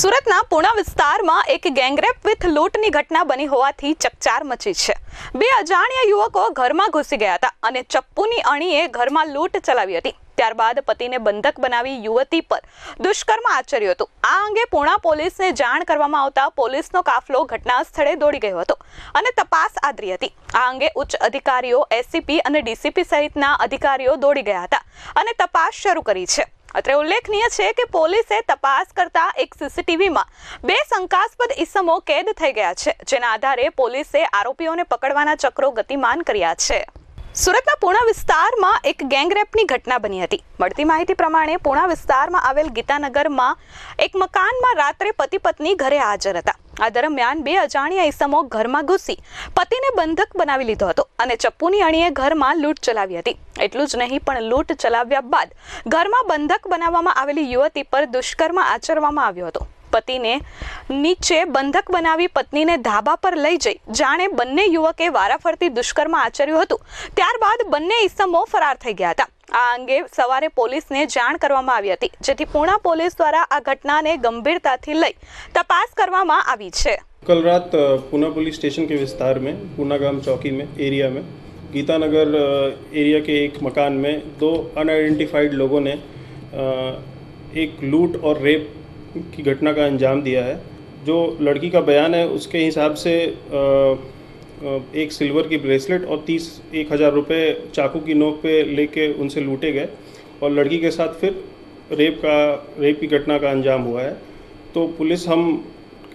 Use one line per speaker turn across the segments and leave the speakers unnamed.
સુરતના પૂણા વિસ્તારમાં એક ગેંગરેપ વિથ લૂંટની ઘટના બની હોવાથી ચકચાર મચી છે. બે અજાણ્યા યુવકો ઘરમાં ઘૂસી ગયા હતા અને ચપ્પુની અણીએ ઘરમાં લૂંટ ચલાવી હતી. ત્યારબાદ પતિને બંધક બનાવી યુવતી પર દુષ્કર્મ આચર્યું હતું. આ અંગે પુણા પોલીસને જાણ કરવામાં આવતા પોલીસનો કાફલો ઘટના સ્થળે દોડી ગયો હતો અને તપાસ આદરી હતી. આ અંગે ઉચ્ચ અધિકારીઓ એસીપી અને ડીસીપી સહિતના અધિકારીઓ દોડી ગયા હતા અને તપાસ શરૂ કરી છે. અત્રે ઉલ્લેખનીય છે કે પોલીસે તપાસ કરતા એક સીસીટીવીમાં બે શંકાસ્પદ ઇસમો કેદ થઈ ગયા છે, જેના આધારે પોલીસે આરોપીઓને પકડવાના ચક્રો ગતિમાન કર્યા છે. સુરતના પૂણા વિસ્તારમાં એક ગેંગરેપની ઘટના બની હતી. મળતી માહિતી પ્રમાણે પૂણા વિસ્તારમાં આવેલ ગીતાનગરમાં એક મકાનમાં રાત્રે પતિ પત્ની ઘરે હાજર હતા. આ દરમિયાન બે અજાણ્યા ઈસમો ઘરમાં ઘૂસી પતિને બંધક બનાવી લીધો હતો અને ચપ્પુની અણીએ ઘરમાં લૂંટ ચલાવી હતી. એટલું જ નહીં, પણ લૂંટ ચલાવ્યા બાદ ઘરમાં બંધક બનાવવામાં આવેલી યુવતી પર દુષ્કર્મ આચરવામાં આવ્યો હતો. પતિને નીચે બંધક બનાવી પત્નીને ધાબા પર લઈ જઈ જાણે બંને યુવકે વારાફરતી દુષ્કર્મ આચર્યું હતું ત્યારબાદ બંને ઈસમો ફરાર થઈ ગયા હતા આ અંગે સવારે પોલીસને જાણ કરવામાં આવી હતી જેથી પુણા પોલીસ દ્વારા આ ઘટનાને ગંભીરતાથી લઈ તપાસ કરવામાં આવી છે
कल रात अ, पूना पुलिस स्टेशन के विस्तार में पूना गांव चौकी में एरिया में गीतानगर अ, एरिया के एक मकान में दो अनआइडेंटिफाइड लोगों ने अ, एक लूट और रेप की घटना का अंजाम दिया है। जो लड़की का बयान है, उसके हिसाब से एक सिल्वर की ब्रेसलेट और तीस, एक हज़ार रुपये चाकू की नोक पे लेके उनसे लूटे गए और लड़की के साथ फिर रेप का, रेप की घटना का अंजाम हुआ है। तो पुलिस हम,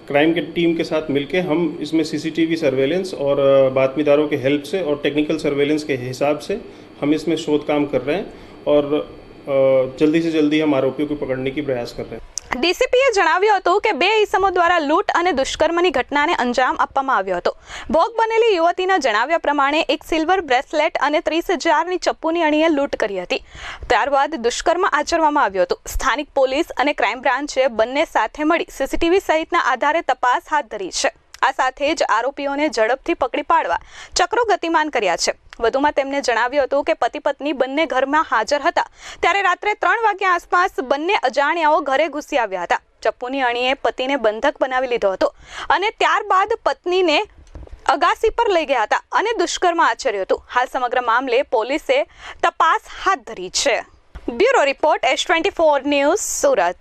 क्राइम के टीम के साथ मिलके हम इसमें सीसीटीवी सर्वेलेंस और बातमीदारों के हेल्प से और टेक्निकल सर्वेलेंस के हिसाब से हम इसमें शोध काम कर रहे हैं। और अ, जल्दी से जल्दी हम आरोपियों को पकड़ने की प्रयास कर रहे हैं
ડીસીપીએ જણાવ્યું હતું કે બે ઈસમો દ્વારા લૂંટ અને દુષ્કર્મની ઘટનાને અંજામ આપવામાં આવ્યો હતો ભોગ બનેલી યુવતીના જણાવ્યા પ્રમાણે એક સિલ્વર બ્રેસલેટ અને ત્રીસ હજારની ચપ્પુની અણીએ લૂંટ કરી હતી ત્યારબાદ દુષ્કર્મ આચરવામાં આવ્યું હતું સ્થાનિક પોલીસ અને ક્રાઇમ બ્રાન્ચે બંને સાથે મળી સીસીટીવી સહિતના આધારે તપાસ હાથ ધરી છે આ સાથે જ આરોપીઓને ઝડપથી પકડી પાડવા ચક્રો ગતિમાન કર્યા છે. વધુમાં તેમણે જણાવ્યું હતું કે પતિ પત્ની બંને ઘરમાં હાજર હતા. ત્યારે રાત્રે ત્રણ વાગ્યા આસપાસ બંને અજાણ્યાઓ ઘરે ઘૂસી આવ્યા હતા. ચપ્પુની અણીએ પતિને બંધક બનાવી લીધો હતો અને ત્યારબાદ પત્નીને અગાસી પર લઈ ગયા હતા અને દુષ્કર્મ આચર્યું હતું. હાલ સમગ્ર મામલે પોલીસે તપાસ હાથ ધરી છે. Bureau report S twenty four news Surat.